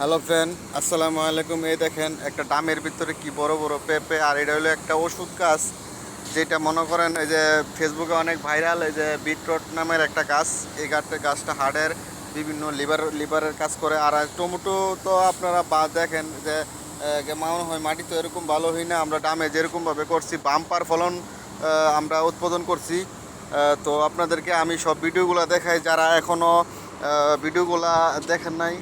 Hello friend আসসালামু আলাইকুম এই দেখেন, একটা ডামের ভিতরে কি বড় বড় পেঁপে, আর এটা হলো একটা ওষুধ গাছ, যেটা মনে করেন এই যে ফেসবুকে অনেক ভাইরাল এই যে বিটরট নামের একটা গাছ। এই গাছটা গাছটা হার্টের বিভিন্ন লিভার লিভারের কাজ করে। আর টমেটো তো আপনারা বা দেখেন যে মনে হয় মাটি তো এরকম ভালো হয় না। আমরা ডামে যেরকমভাবে করছি, বাম্পার ফলন আমরা উৎপাদন করছি। তো আপনাদেরকে আমি সব ভিডিওগুলো দেখাই। যারা এখনও ভিডিওগুলা দেখেন নাই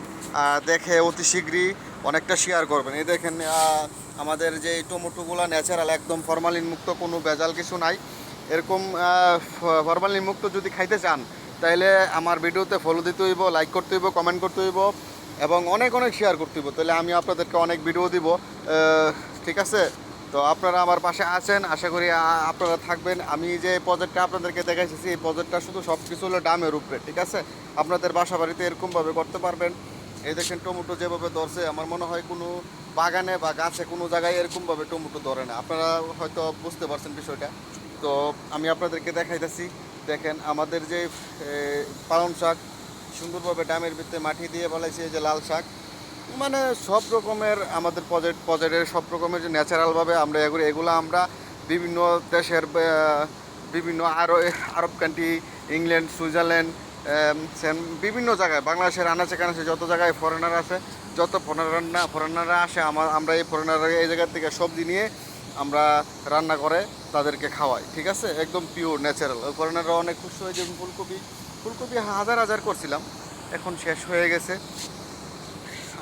দেখে অতি শীঘ্রই অনেকটা শেয়ার করবেন। এই দেখেন আমাদের যে টমেটোগুলো ন্যাচারাল একদম ফরমালিন মুক্ত, কোনো ভেজাল কিছু নাই। এরকম ফরমালিন মুক্ত যদি খাইতে চান তাহলে আমার ভিডিওতে ফলো দিতে হইব লাইক করতে হইব কমেন্ট করতে হইব, এবং অনেক অনেক শেয়ার করতে হইব। তাহলে আমি আপনাদেরকে অনেক ভিডিও দিব। ঠিক আছে? তো আপনারা আমার পাশে আছেন, আশা করি আপনারা থাকবেন। আমি যে প্রজেক্টটা আপনাদেরকে দেখাইছি এই প্রজেক্টটা শুধু সব কিছু হলো ডামের উপরে, ঠিক আছে? আপনাদের বাসা বাড়িতে এরকমভাবে করতে পারবেন। এই দেখেন টমেটো যেভাবে ধরছে, আমার মনে হয় কোনো বাগানে বা গাছে কোনো জায়গায় এরকমভাবে টমেটো ধরে না। আপনারা হয়তো বুঝতে পারছেন বিষয়টা। তো আমি আপনাদেরকে দেখাইতেছি, দেখেন আমাদের যে পালং শাক সুন্দরভাবে ডামের ভিতরে মাটি দিয়ে বলাইছে যে লাল শাক। মানে সব রকমের আমাদের পজেট পজেটের সব রকমের যে ন্যাচারালভাবে আমরা এগুলো এগুলো আমরা বিভিন্ন দেশের বিভিন্ন আরও, আরব কান্ট্রি ইংল্যান্ড সুইজারল্যান্ড বিভিন্ন জায়গায়, বাংলাদেশের আনাচে কানাচে যত জায়গায় ফরেনার আছে, যত ফরেনার ফরেনাররা আসে আমার আমরা এই ফরেনাররা এই জায়গার থেকে সবজি নিয়ে আমরা রান্না করে তাদেরকে খাওয়াই, ঠিক আছে? একদম পিওর ন্যাচারাল ওই ফরেনাররা অনেক খুশি হয়ে যেমন ফুলকপি ফুলকপি হাজার হাজার করছিলাম, এখন শেষ হয়ে গেছে।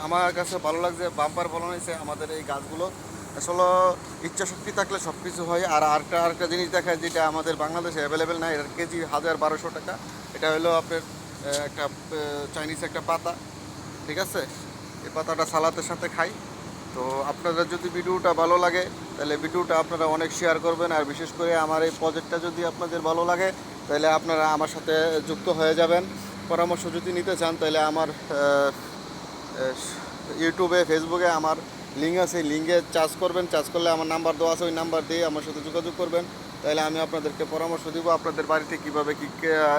আমার কাছে ভালো লাগছে, বাম্পার ফলন হয়েছে, আমাদের এই গাছগুলো। আসলে ইচ্ছা শক্তি থাকলে সব কিছু হয়, আর আরেকটা আরেকটা জিনিস দেখায়, যেটা আমাদের বাংলাদেশে অ্যাভেলেবেল নাই এটার কেজি হাজার বারোশো টাকা। এটা হলো আপনার একটা চাইনিজ একটা পাতা, ঠিক আছে? এই পাতাটা সালাতের সাথে খাই। তো আপনারা যদি ভিডিওটা ভালো লাগে, তাহলে ভিডিওটা আপনারা অনেক শেয়ার করবেন, আর বিশেষ করে আমার এই প্রজেক্টটা যদি আপনাদের ভালো লাগে, তাহলে আপনারা আমার সাথে যুক্ত হয়ে যাবেন। পরামর্শ যদি নিতে চান, তাহলে আমার ইউটিউবে ফেসবুকে আমার লিঙ্ক আছে লিঙ্কে চার্জ করবেন, চার্জ করলে আমার নাম্বার দেওয়া আছে, ওই নাম্বার দিয়ে আমার সাথে যোগাযোগ করবেন। তাহলে আমি আপনাদেরকে পরামর্শ দিব আপনাদের বাড়িতে কীভাবে কী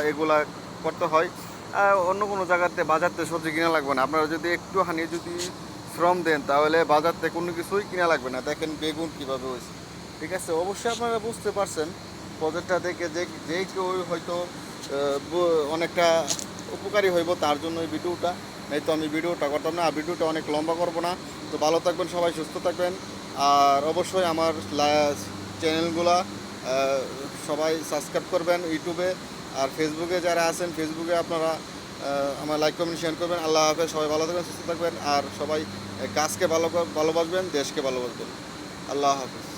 এগুলা করতে হয়। আর অন্য কোনো জায়গাতে বাজারতে সবজি কিনা লাগবে না। আপনারা যদি একটু একটুখানি যদি শ্রম দেন, তাহলে বাজারতে কোনো কিছুই কিনা লাগবে না। দেখেন বেগুন কীভাবে হয়েছে। ঠিক আছে, অবশ্যই আপনারা বুঝতে পারছেন। প্রজেক্টটা দেখে যে যে কেউ হয়তো অনেকটা উপকারী হইব তার জন্য এই ভিডিওটা। এই তো আমি ভিডিওটা করতাম না ভিডিওটা অনেক লম্বা করব না। তো ভালো থাকবেন সবাই, সুস্থ থাকবেন। আর অবশ্যই আমার চ্যানেলগুলা সবাই সাবস্ক্রাইব করবেন ইউটিউবে। আর ফেসবুকে যারা আছেন, ফেসবুকে আপনারা আমার লাইক কমেন্ট শেয়ার করবেন। আল্লাহ হাফেজ, সবাই ভালো থাকবেন, সুস্থ থাকবেন। আর সবাই গাছকে ভালো ভালোবাসবেন, দেশকে ভালোবাসবেন। আল্লাহ হাফেজ।